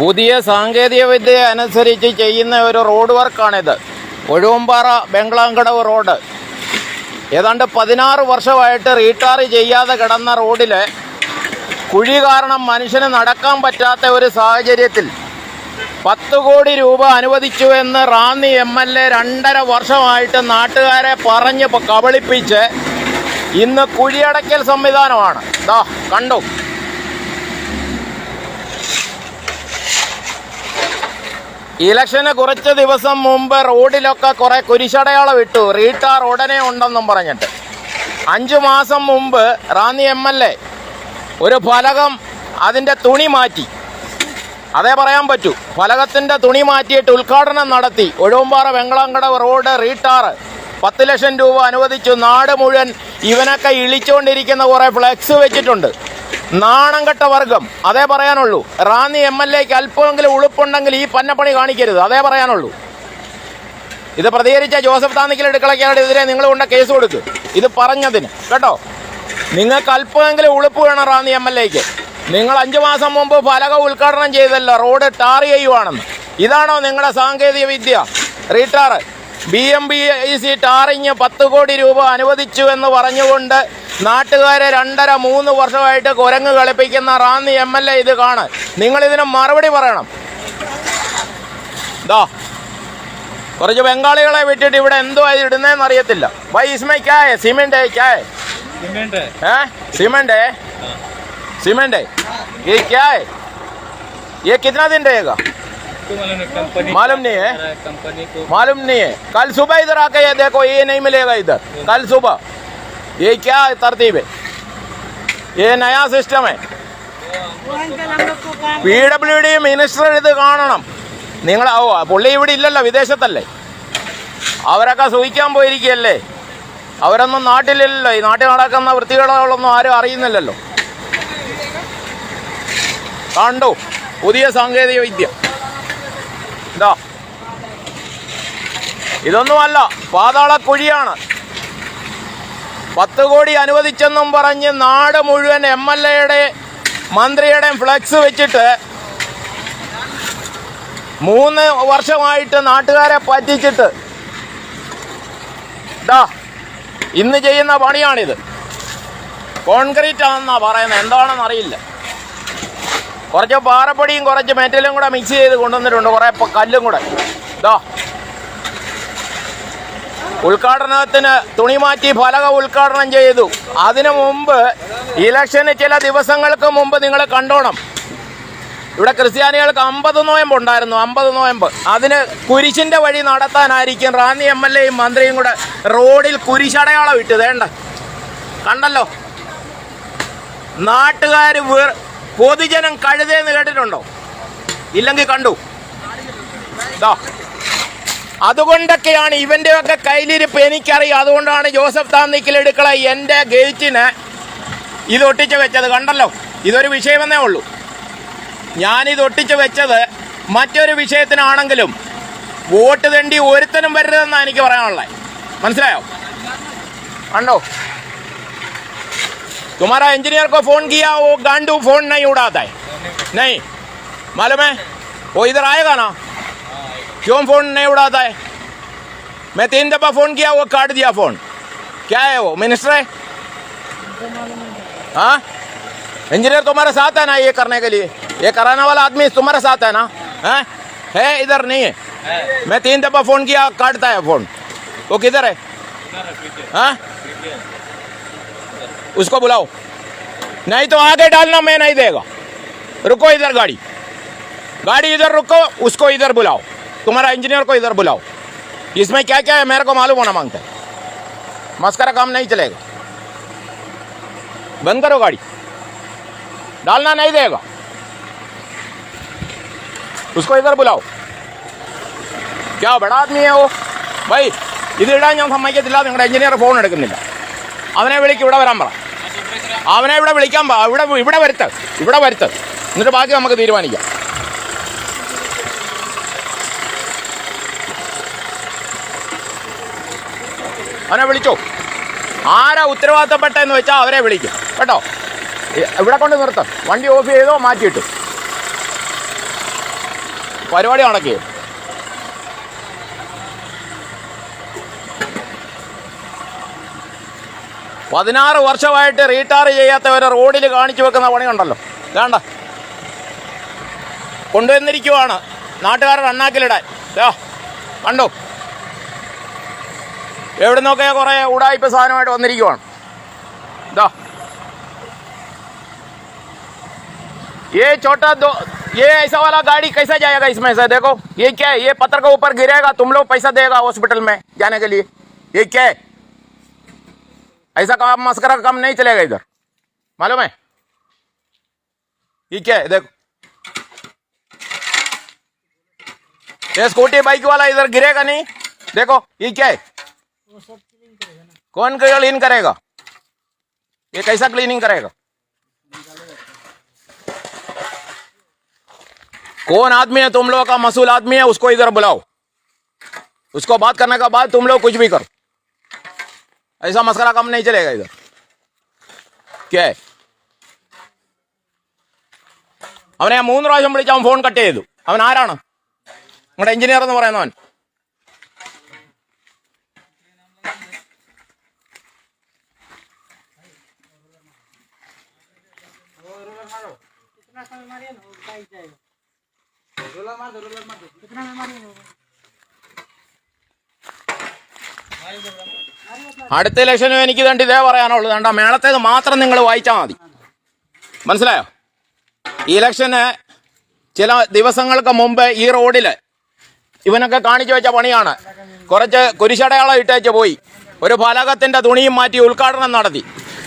പുതിയ സാങ്കേതിക വിദ്യ അനുസരിച്ച് ചെയ്യുന്ന ഒരു റോഡ് വർക്കാണിത്. ഒഴുവമ്പാറ ബംഗ്ലാങ്കടവ് റോഡ്. ഏതാണ്ട് പതിനാറ് വർഷമായിട്ട് റീടാർ ചെയ്യാതെ കിടന്ന റോഡിൽ കുഴി കാരണം മനുഷ്യന് നടക്കാൻ പറ്റാത്ത ഒരു സാഹചര്യത്തിൽ പത്ത് കോടി രൂപ അനുവദിച്ചു എന്ന് റാന്നി എം എൽ എ രണ്ടര വർഷമായിട്ട് നാട്ടുകാരെ പറഞ്ഞ് കബളിപ്പിച്ച് ഇന്ന് കുഴിയടയ്ക്കൽ സംവിധാനമാണ്. ദാ കണ്ടു? ഇലക്ഷന് കുറച്ച് ദിവസം മുമ്പ് റോഡിലൊക്കെ കുറെ കുരിശടയാളം ഇട്ടു. റീട്ടാർ ഉടനെ ഉണ്ടെന്നും പറഞ്ഞിട്ട്. അഞ്ചു മാസം മുമ്പ് റാന്നി എം എൽ എ ഒരു ഫലകം അതിന്റെ തുണി മാറ്റി. അതേ പറയാൻ പറ്റൂ. ഫലകത്തിന്റെ തുണി മാറ്റിയിട്ട് ഉദ്ഘാടനം നടത്തി. ഒഴുവമ്പാറ വെങ്ങളാങ്കടവ് റോഡ് റീട്ടാർ പത്ത് ലക്ഷം രൂപ അനുവദിച്ചു. നാട് മുഴുവൻ ഇവനൊക്കെ ഇളിച്ചുകൊണ്ടിരിക്കുന്ന കുറേ ഫ്ലെക്സ് വെച്ചിട്ടുണ്ട്. നാണം കെട്ട വർഗം. അതേ പറയാനുള്ളൂ. റാന്നി എം എൽ എക്ക് അല്പമെങ്കിലും ഉളുപ്പുണ്ടെങ്കിൽ ഈ പന്നപ്പണി കാണിക്കരുത്. അതേ പറയാനുള്ളൂ. ഇത് പ്രതികരിച്ച ജോസഫ് താന്നിക്കൽ എടുക്കളയ്ക്കാനെതിരെ നിങ്ങൾ കൊണ്ട കേസ് കൊടുക്ക്. ഇത് പറഞ്ഞതിന്. കേട്ടോ? നിങ്ങൾക്ക് അല്പമെങ്കിലും ഉളുപ്പ് വേണം റാന്നി എം എൽ എക്ക്. നിങ്ങൾ അഞ്ചു മാസം മുമ്പ് ഫലക ഉദ്ഘാടനം ചെയ്തല്ലോ. റോഡ് ടാർ ചെയ്യുവാണെന്ന്. ഇതാണോ നിങ്ങളുടെ സാങ്കേതിക വിദ്യ? Retar B M B E C tarring പത്ത് കോടി രൂപ അനുവദിച്ചു എന്ന് പറഞ്ഞുകൊണ്ട് നാട്ടുകാരെ രണ്ടര മൂന്ന് വർഷമായിട്ട് കുരങ്ങ് കളിപ്പിക്കുന്ന റാന്നി എം എൽ എ ഇത് കാണ് നിങ്ങൾ ഇതിന് മറുപടി പറയണം ദാ കുറച്ച് ബംഗാളികളെ വിട്ടിട്ട് ഇവിടെ എന്തോ ഇത് ഇടുന്നതെന്ന് അറിയത്തില്ല വൈ ഇസ്മൈ ക്യായ സിമെന്റ് ക്യായ सीमेंट है है सीमेंट है सीमेंट है ये क्या है ये कितना दिन रहेगा तो मालूम है कंपनी मालूम नहीं है? कंपनी को मालूम नहीं है कल सुबह इधर आके ये देखो ये नहीं मिलेगा इधर कल सुबह ये क्या है तरतीब है ये नया सिस्टम है പി ഡബ്ല്യു ഡി മിനിസ്റ്റർ ഇത് കാണണം നിങ്ങൾ ഓ പുള്ളി ഇവിടെ ഇല്ലല്ലോ വിദേശത്തല്ലേ അവരൊക്കെ സൂഹിക്കാൻ പോയിരിക്കുകയല്ലേ അവരൊന്നും നാട്ടിലില്ലല്ലോ ഈ നാട്ടിൽ നടക്കുന്ന വൃത്തികേടുകളൊന്നും ആരും അറിയുന്നില്ലല്ലോ കണ്ടു പുതിയ സാങ്കേതിക വിദ്യ ഇതാ ഇതൊന്നുമല്ല പാതാളക്കുഴിയാണ് പത്ത് കോടി അനുവദിച്ചെന്നും പറഞ്ഞ് നാട് മുഴുവൻ എം എൽ എയുടെ മന്ത്രിയുടെയും ഫ്ലെക്സ് വെച്ചിട്ട് മൂന്ന് വർഷമായിട്ട് നാട്ടുകാരെ പറ്റിച്ചിട്ട് ഇതാ ഇന്ന് ചെയ്യുന്ന പണിയാണിത്. കോൺക്രീറ്റ് ആണെന്നാ പറയുന്നത്. എന്താണെന്ന് അറിയില്ല. കുറച്ച് പാറപ്പൊടിയും കുറച്ച് മെറ്റലും കൂടെ മിക്സ് ചെയ്ത് കൊണ്ടുവന്നിട്ടുണ്ട്. കുറേ കല്ലും കൂടെ. ഇതാ ഉദ്ഘാടനത്തിന് തുണി മാറ്റി ഫലക ഉദ്ഘാടനം ചെയ്തു. അതിനു മുമ്പ് ഇലക്ഷന് ചില ദിവസങ്ങൾക്ക് മുമ്പ് നിങ്ങൾ കണ്ടോണം. ഇവിടെ ക്രിസ്ത്യാനികൾക്ക് അമ്പത് നോയമ്പ് ഉണ്ടായിരുന്നു അമ്പത് നോയമ്പ്. അതിന് കുരിശിന്റെ വഴി നടത്താനായിരിക്കും റാന്നി എം എൽ എയും മന്ത്രിയും കൂടെ റോഡിൽ കുരിശടയാളം ഇട്ട്. വേണ്ട. കണ്ടല്ലോ? നാട്ടുകാർ പൊതുജനം കഴുതേന്ന് കേട്ടിട്ടുണ്ടോ? ഇല്ലെങ്കിൽ കണ്ടു. ഇതാ. അതുകൊണ്ടൊക്കെയാണ് ഇവന്റെ ഒക്കെ കയ്യിലിരിപ്പ് എനിക്കറിയാം അതുകൊണ്ടാണ് ജോസഫ് താന്നിക്കൽ എടുക്കള എൻ്റെ ഗേറ്റിന് ഇത് ഒട്ടിച്ച് വെച്ചത് കണ്ടല്ലോ ഇതൊരു വിഷയമെന്നേ ഉള്ളൂ ഞാനിത് ഒട്ടിച്ച് വെച്ചത് മറ്റൊരു വിഷയത്തിനാണെങ്കിലും വോട്ട് തണ്ടി ഒരുത്തനും വരരുതെന്നാണ് എനിക്ക് പറയാനുള്ളത് മനസ്സിലായോ കണ്ടോ तुम्हारा इंजीनियर को फोन किया वो गांडू फोन नहीं उड़ाता है नहीं मालूम है वो इधर आएगा ना क्यों फ़ोन नहीं उड़ाता है? मैं तीन दफ़ा फ़ोन किया, वो काट दिया फ़ोन। क्या है वो, मिनिस्टर है? हाँ? इंजीनियर तुम्हारे साथ है ना ये करने के लिए? ये कराने वाला आदमी तुम्हारे साथ है ना? हैं? है इधर नहीं है? मैं तीन दफ़ा फ़ोन किया, काटता है फ़ोन। वो किधर है? हाँ? उसको बुलाओ। नहीं तो आगे डालना, मैं नहीं देगा। रुको इधर गाड़ी। गाड़ी इधर रुको, उसको इधर बुलाओ। तुम्हारा इंजीनियर को इधर बुलाओ इसमें क्या क्या है मेरे को मालूम होना मांगता है मस्करा काम नहीं चलेगा बंद करो गाड़ी डालना नहीं देगा उसको इधर बुलाओ क्या बड़ा आदमी है वो भाई ഇത് ഇടാൻ ഞാൻ സമ്മതിക്കത്തില്ല നിങ്ങളുടെ എഞ്ചിനീയർ ഫോൺ എടുക്കുന്നില്ല അവനെ വിളിക്ക് ഇവിടെ വരാൻ പറ അവനെ ഇവിടെ വിളിക്കാൻ പറ ഇവിടെ ഇവിടെ വരുത്ത് ഇവിടെ വരുത്ത് എന്നിട്ട് ബാക്കി നമുക്ക് തീരുമാനിക്കാം അവനെ വിളിച്ചോ. ആരാ ഉത്തരവാദിത്തപ്പെട്ടെന്ന് വെച്ചാൽ അവരെ വിളിക്കും. കേട്ടോ? ഇവിടെ കൊണ്ട് നിർത്തും. വണ്ടി ഓഫ് ചെയ്തോ മാറ്റിയിട്ടു. പരിപാടി നടക്കുക പതിനാറ് വർഷമായിട്ട് റീടാർ ചെയ്യാത്തവരെ റോഡിൽ കാണിച്ചു വെക്കുന്ന പണിയുണ്ടല്ലോ വേണ്ട കൊണ്ടുവന്നിരിക്കുവാണ്. നാട്ടുകാരുടെ അണ്ണാക്കിലിടാൻ. കണ്ടോ? എവിടെ നിന്നൊക്കെ കുറേ ഉടായ്പ സാധനമായിട്ട് വന്നിരിക്കുവാണ് ഇതാ ये छोटा दो ये ऐसा वाला गाड़ी कैसा जाएगा इसमें से देखो ये क्या है ये पत्थर के ऊपर गिरेगा तुम लोग पैसा देगा हॉस्पिटल में जाने के लिए ये क्या है ऐसा काम मस्करा का काम नहीं चलेगा इधर मालूम है ये क्या है देखो ये स्कूटी बाइक वाला इधर गिरेगा नहीं देखो ये क्या है कौन क्लीन करेगा ये कैसा क्लीनिंग करेगा कौन आदमी है तुम लोगों का मसूल आदमी है उसको इधर बुलाओ उसको बात करने के बाद तुम लोग कुछ भी करो ऐसा मसला काम नहीं चलेगा इधर क्या है അവനെ ഞാൻ മൂന്ന് പ്രാവശ്യം വിളിച്ച് അവൻ ഫോൺ കട്ട് ചെയ്തു അവൻ ആരാണ് നമ്മുടെ എഞ്ചിനീയർ എന്ന് പറയുന്നവൻ അടുത്ത ഇലക്ഷനും എനിക്ക് രണ്ട് ഇതേ പറയാനുള്ളത് കണ്ട മേളത്തേത് മാത്രം നിങ്ങൾ വായിച്ചാൽ മതി. മനസ്സിലായോ? ഇലക്ഷന് ചില ദിവസങ്ങൾക്ക് മുമ്പ് ഈ റോഡിൽ ഇവനൊക്കെ കാണിച്ചു വെച്ച പണിയാണ്. കുറച്ച് കുരിശടയാളം ഇട്ടേച്ച് പോയി. ഒരു ഫലകത്തിന്റെ തുണിയും മാറ്റി ഉദ്ഘാടനം നടത്തി.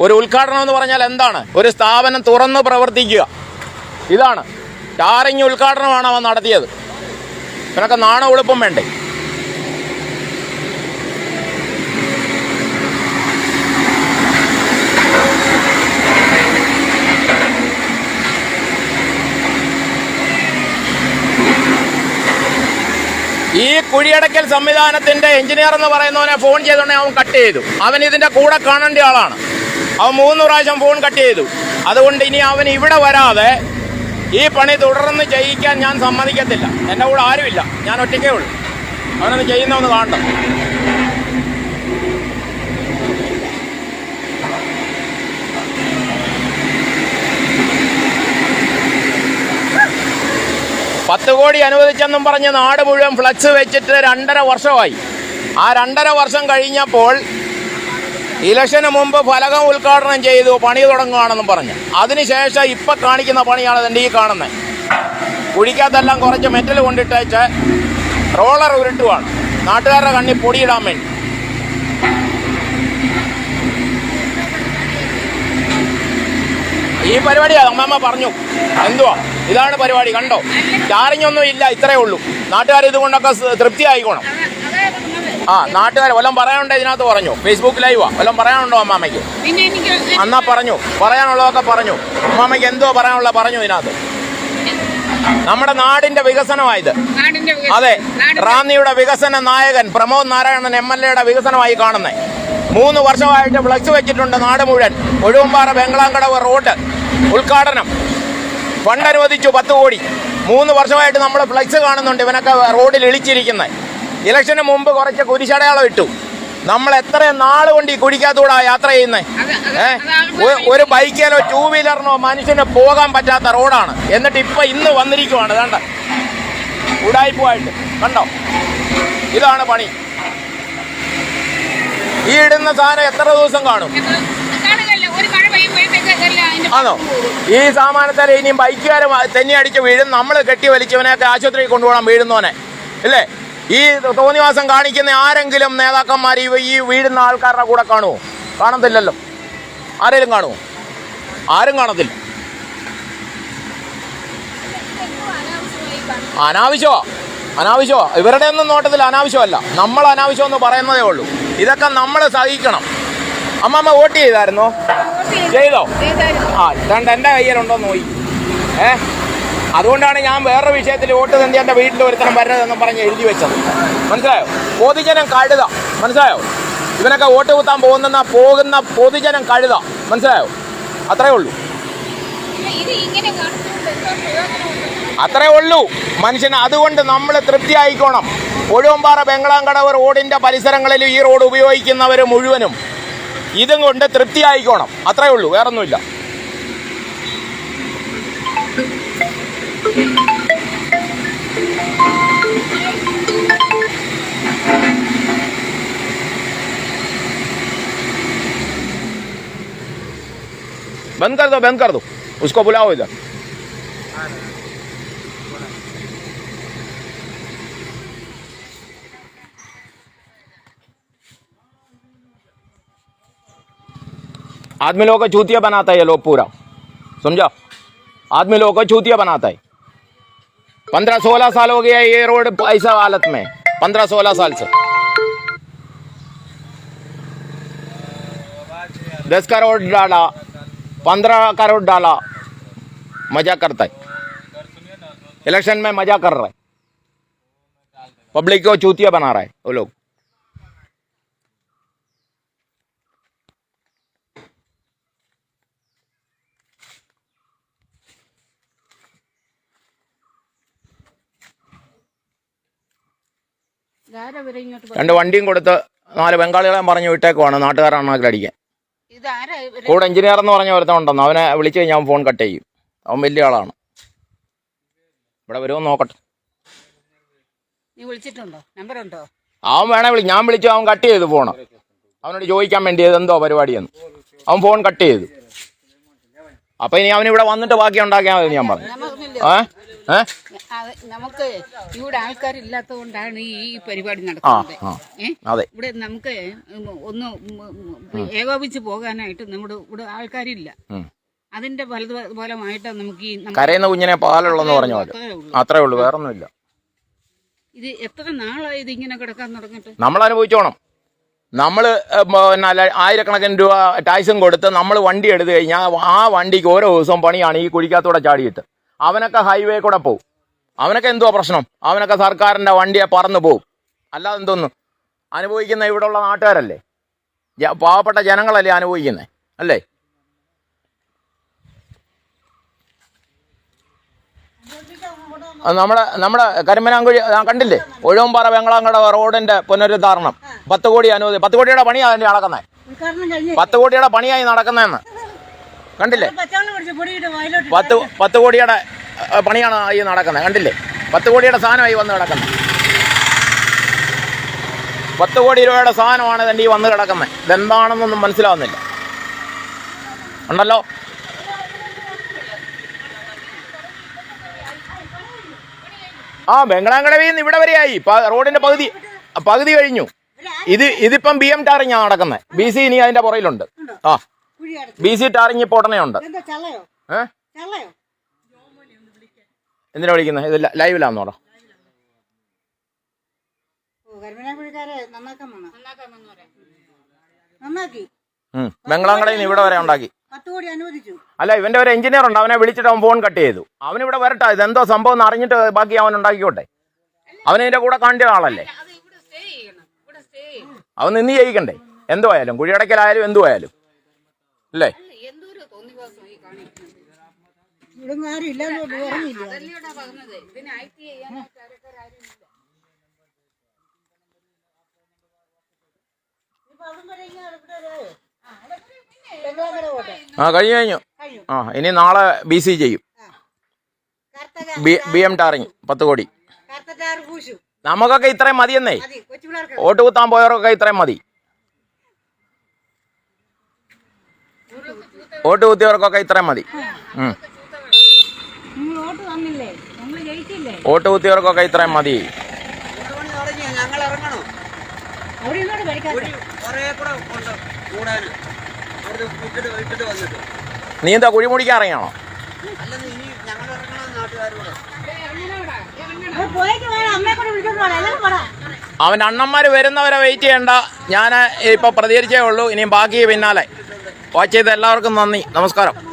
ഒരു ഉദ്ഘാടനം എന്ന് പറഞ്ഞാൽ എന്താണ്? ഒരു സ്ഥാപനം തുറന്ന് പ്രവർത്തിക്കുക. ഇതാണ്. ടാറിങ് ഉദ്ഘാടനമാണ് അവൻ നടത്തിയത്. ഇവനൊക്കെ നാണ ഉളുപ്പം വേണ്ടേ? ഈ കുഴിയടക്കൽ സംവിധാനത്തിന്റെ എഞ്ചിനീയർ എന്ന് പറയുന്നവനെ ഫോൺ ചെയ്തോണ്ടേ അവൻ കട്ട് ചെയ്തു. അവൻ ഇതിന്റെ കൂടെ കാണേണ്ട ആളാണ്. അവൻ മൂന്ന് പ്രാവശ്യം ഫോൺ കട്ട് ചെയ്തു. അതുകൊണ്ട് ഇനി അവൻ ഇവിടെ വരാതെ ഈ പണി തുടർന്ന് ചെയ്യിക്കാൻ ഞാൻ സമ്മതിക്കത്തില്ല. എന്റെ കൂടെ ആരുമില്ല. ഞാൻ ഒറ്റയ്ക്കേ ഉള്ളൂ. അവനൊന്ന് ചെയ്യുന്നവന്ന് കാണണം പത്ത് കോടി അനുവദിച്ചെന്നും പറഞ്ഞ് നാട് മുഴുവൻ ഫ്ലക്സ് വെച്ചിട്ട് രണ്ടര വർഷമായി. ആ രണ്ടര വർഷം കഴിഞ്ഞപ്പോൾ ഇലക്ഷന് മുമ്പ് ഫലകം ഉദ്ഘാടനം ചെയ്തു പണി തുടങ്ങുകയാണെന്നും പറഞ്ഞ്. അതിനുശേഷം ഇപ്പം കാണിക്കുന്ന പണിയാണ് ഇതിന്റെ ഈ കാണുന്നത് കുഴിക്കകത്തെല്ലാം കുറച്ച് മെറ്റൽ കൊണ്ടിട്ടേച്ച് റോളർ ഉരുട്ടുവാണ്. നാട്ടുകാരുടെ കണ്ണി പൊടിയിടാൻ വേണ്ടി. ഈ പരിപാടിയാ അമ്മമ്മ പറഞ്ഞു. എന്തുവാ? ഇതാണ് പരിപാടി കണ്ടോ? ചാറിങ് ഒന്നും ഇല്ല ഇത്രയേ ഉള്ളൂ. നാട്ടുകാർ ഇതുകൊണ്ടൊക്കെ തൃപ്തി ആയിക്കോണം ആ നാട്ടുകാർ വല്ലതും പറയാനുണ്ടോ ഇതിനകത്ത് പറഞ്ഞു. ഫേസ്ബുക്ക് ലൈവാ വല്ലതും പറയാനുണ്ടോ അമ്മാമ്മയ്ക്ക് അന്നാ പറഞ്ഞു. പറയാനുള്ളതൊക്കെ പറഞ്ഞു. അമ്മാമ്മയ്ക്ക് എന്തോ പറയാനുള്ള പറഞ്ഞു ഇതിനകത്ത്. നമ്മുടെ നാടിന്റെ വികസനമായത് അതെ റാന്നിയുടെ വികസന നായകൻ പ്രമോദ് നാരായണൻ എം എൽ എയുടെ വികസനമായി കാണുന്നത് മൂന്ന് വർഷമായിട്ട് ഫ്ലക്സ് വെച്ചിട്ടുണ്ട് നാട് മുഴുവൻ. ഒഴുവമ്പാറ ബംഗ്ലാങ്കടവ് റോഡ് ഉദ്ഘാടനം. ഫണ്ട് അനുവദിച്ചു പത്ത് കോടി. മൂന്ന് വർഷമായിട്ട് നമ്മൾ ഫ്ലക്സ് കാണുന്നുണ്ട്. ഇവനൊക്കെ റോഡിൽ ഇളിച്ചിരിക്കുന്നത് ഇലക്ഷന് മുമ്പ് കുറച്ച് കുരിശടയാളം ഇട്ടു. നമ്മൾ എത്ര നാൾ കൊണ്ട് ഈ കുഴിക്കകത്തൂടാ യാത്ര ചെയ്യുന്നത് ഒരു ബൈക്കിലോ ടൂ വീലറിനോ മനുഷ്യന് പോകാൻ പറ്റാത്ത റോഡാണ്. എന്നിട്ട് ഇപ്പൊ ഇന്ന് വന്നിരിക്കുവാണ്. കണ്ട ഉടായ്പുമായിട്ട് കണ്ടോ? ഇതാണ് പണി. ഈ ഇടുന്ന സാധനം എത്ര ദിവസം കാണും? ആണോ? ഈ സാമാനത്തിൽ ഇനിയും ബൈക്കുകാരെ തെന്നി അടിച്ച് വീഴും. നമ്മൾ കെട്ടി വലിച്ചവനെയൊക്കെ ആശുപത്രിയിൽ കൊണ്ടുപോകണം വീഴുന്നവനെ. ഇല്ലേ? ഈ തോന്നിവാസം കാണിക്കുന്ന ആരെങ്കിലും നേതാക്കന്മാർ ഈ വീഴുന്ന ആൾക്കാരുടെ കൂടെ കാണുമോ കാണത്തില്ലല്ലോ. ആരെങ്കിലും കാണുമോ ആരും കാണത്തില്ല. അനാവശ്യമാ? അനാവശ്യമാ? ഇവരുടെ ഒന്നും നോട്ടത്തിൽ അനാവശ്യമല്ല. നമ്മൾ അനാവശ്യം എന്ന് പറയുന്നതേ ഉള്ളൂ. ഇതൊക്കെ നമ്മൾ സഹിക്കണം. അമ്മമ്മ വോട്ട് ചെയ്തായിരുന്നോ? ചെയ്തോ. ആ രണ്ട് എന്റെ കയ്യിലുണ്ടോ നോയി ഏ? അതുകൊണ്ടാണ് ഞാൻ വേറെ വിഷയത്തിൽ വോട്ട് തന്നെ എന്റെ വീട്ടിൽ ഒരുത്തരം വരരുതെന്ന് പറഞ്ഞ് എഴുതി വെച്ചത്. മനസ്സിലായോ? പൊതുജനം കഴുത. മനസ്സിലായോ? ഇവനൊക്കെ വോട്ട് കുത്താൻ പോകുന്ന പോകുന്ന പൊതുജനം കഴുത. മനസ്സിലായോ? അത്രേ ഉള്ളൂ. അത്രേ ഉള്ളൂ. മനുഷ്യന് അതുകൊണ്ട് നമ്മൾ തൃപ്തിയായിക്കോണം. ഒഴുവമ്പാറ ബംഗ്ലാംകടവ് റോഡിന്റെ പരിസരങ്ങളിൽ ഈ റോഡ് ഉപയോഗിക്കുന്നവർ മുഴുവനും ഇതും കൊണ്ട് തൃപ്തിയായിക്കോണം. അത്രേ ഉള്ളൂ. വേറൊന്നുമില്ല. बंद कर दो, बंद कर दो। उसको बुलाओ इधर। आदमी लोगों को चूतिया बनाता है ये लोग पूरा। समझा? आदमी लोगों को चूतिया बनाता है। पंद्रह सोलह साल हो गया ये रोड ऐसा हालत में, पंद्रह सोलह साल से। दस करोड़ डाला, पंद्रह करोड़ डाला, मज़ा करता है। इलेक्शन में मज़ा कर रहा है। पब्लिक को चूतिया बना रहा है वो लोग। രണ്ട് വണ്ടിയും കൊടുത്ത് നാല് ബംഗാളികളെ പറഞ്ഞു വിട്ടേക്കുവാണ് നാട്ടുകാരാണ് അടിക്കാൻ കൂടെ എഞ്ചിനീയർ എന്ന് പറഞ്ഞ ഒരുത്തൻ ഉണ്ടെന്ന്. അവനെ വിളിച്ചു കഴിഞ്ഞാൽ ഫോൺ കട്ട് ചെയ്യും. അവൻ വലിയ ആളാണ്. ഇവിടെ വരുമോ നോക്കട്ടെ. അവൻ വേണേ വിളി. ഞാൻ വിളിച്ചു അവൻ കട്ട് ചെയ്തു ഫോണ് അവനോട് ചോദിക്കാൻ വേണ്ടി എന്തോ പരിപാടിയെന്ന്. അവൻ ഫോൺ കട്ട് ചെയ്തു. അപ്പൊ ഇനി അവൻ ഇവിടെ വന്നിട്ട് ബാക്കി ഉണ്ടാക്കിയാൽ മതി ഞാൻ പറഞ്ഞു. നമുക്കില്ല ഏ? ഏ അത് നമുക്ക് ഇവിടെ ആൾക്കാരില്ലാത്തത് കൊണ്ടാണ് ഈ പരിപാടി നടക്കുന്നത്. അതെ. ഇവിടെ നമുക്ക് ഒന്ന് ഏകോപിച്ച് പോകാനായിട്ട് നമ്മുടെ ഇവിടെ ആൾക്കാരില്ല. അതിന്റെ ഫലത് ഫലമായിട്ട് നമുക്ക് ഈ കരയുന്ന കുഞ്ഞിനെ പാലുള്ളെന്ന് പറഞ്ഞു അത്രേ ഉള്ളൂ. വേറൊന്നുമില്ല. ഇത് എത്ര നാളായി ഇത് ഇങ്ങനെ കിടക്കാൻ തുടങ്ങിയിട്ട്? നമ്മൾ അനുഭവിച്ചോണം നമ്മൾ പിന്നെ ആയിരക്കണക്കിന് രൂപ ടാക്സും കൊടുത്ത് നമ്മൾ വണ്ടി എടുത്തു കഴിഞ്ഞാൽ ആ വണ്ടിക്ക് ഓരോ ദിവസവും പണിയാണ് ഈ കുഴിക്കകത്തൂടെ ചാടിയിട്ട്. അവനൊക്കെ ഹൈവേ കൂടെ പോവും. അവനൊക്കെ എന്തോ പ്രശ്നം? അവനൊക്കെ സർക്കാരിന്റെ വണ്ടിയെ പറന്നു പോവും. അല്ലാതെ എന്തോന്നു? അനുഭവിക്കുന്ന ഇവിടെയുള്ള നാട്ടുകാരല്ലേ? പാവപ്പെട്ട ജനങ്ങളല്ലേ അനുഭവിക്കുന്നത് അല്ലേ? നമ്മുടെ നമ്മുടെ കരിമനാങ്കുഴി കണ്ടില്ലേ? ഒഴുവമ്പാറ വെങ്ങളാങ്കട റോഡിന്റെ പുനരുദ്ധാരണം. പത്ത് കോടി അനുവദി പത്ത് കോടിയുടെ പണിയാണ് കഴിഞ്ഞ്. പത്ത് കോടിയുടെ പണിയായി നടക്കുന്നതെന്ന് കണ്ടില്ലേ? പത്ത് പത്ത് കോടിയുടെ പണിയാണ് ഈ നടക്കുന്നത്. കണ്ടില്ലേ? പത്ത് കോടിയുടെ സാധനമായി വന്ന് കിടക്കുന്നത്. പത്ത് കോടി രൂപയുടെ സാധനമാണ് ഇതിന്റെ ഈ വന്ന് കിടക്കുന്നത്. ഇതെന്താണെന്നൊന്നും മനസ്സിലാവുന്നില്ല. ഉണ്ടല്ലോ? ആ ബംഗ്ലാങ്കടവിൽ നിന്ന് ഇവിടെ വരെയായി. റോഡിന്റെ പകുതി പകുതി കഴിഞ്ഞു. ഇത് ഇതിപ്പം ബി എം ടാറിങ്ങാ നടക്കുന്നത്. ബി സി ഇനി അതിന്റെ പുറയിലുണ്ട് ആ. ബി സി ടാറിങ് ഇപ്പോൾ ഉടനെ ഉണ്ട് എന്തിനാ വിളിക്കുന്നത് ഇത് ലൈവിലാന്ന് പറ ഓ കരിമനാക്കുഴിക്കാരെ നന്നാക്കാൻ വന്ന? നന്നാക്കി? ഉം. ബംഗ്ലാങ്കടയിൽ നിന്ന് ഇവിടെ വരെ ഉണ്ടാക്കി. അല്ല ഇവന്റെ ഒരു എഞ്ചിനീയർ ഉണ്ട്. അവനെ വിളിച്ചിട്ട് അവൻ ഫോൺ കട്ട് ചെയ്തു. അവൻ ഇവിടെ വരട്ടെ ഇതെന്തോ സംഭവം എന്ന് അറിഞ്ഞിട്ട് ബാക്കി അവൻ ഉണ്ടാക്കിക്കോട്ടെ. അവൻ ഇതിന്റെ കൂടെ കണ്ട ആളല്ലേ? അവൻ നിന്ന് ചെയ്യിക്കണ്ടേ? എന്തുവായാലും കുഴിയടക്കലായാലും എന്തു ആയാലും അല്ലേ? ആ കഴിഞ്ഞു കഴിഞ്ഞു. ആ ഇനി നാളെ ബി സി ചെയ്യും. ബി എം ടാറിങ് പത്ത് കോടി. നമുക്കൊക്കെ ഇത്രയും മതിയെന്നേ. ഓട്ട് കുത്താൻ പോയവർക്കൊക്കെ ഇത്രയും മതി. വോട്ട് കുത്തിയവർക്കൊക്കെ ഇത്രയും മതി. വോട്ട് കുത്തിയവർക്കൊക്കെ ഇത്രയും മതി. ഞങ്ങൾ ഇറങ്ങണോ അവിടെ ഇങ്ങോട്ട് കഴിക്കാൻ കുറേ കൂടെ ഉണ്ട് കൂടാന്. അവിടെ വിട്ടിട്ട് വിട്ടിട്ട് വന്നിട്ട്. നീ എന്താ കുഴിമുടിക്കാൻ ഇറങ്ങിയാണോ? അവൻ അവന്റെ അണ്ണന്മാർ വരുന്നവരെ വെയിറ്റ് ചെയ്യണ്ട. ഞാൻ ഇപ്പൊ പ്രതികരിച്ചേ ഉള്ളൂ ഇനിയും ബാക്കി പിന്നാലെ. വാച്ച് ചെയ്ത എല്ലാവർക്കും നന്ദി. നമസ്കാരം.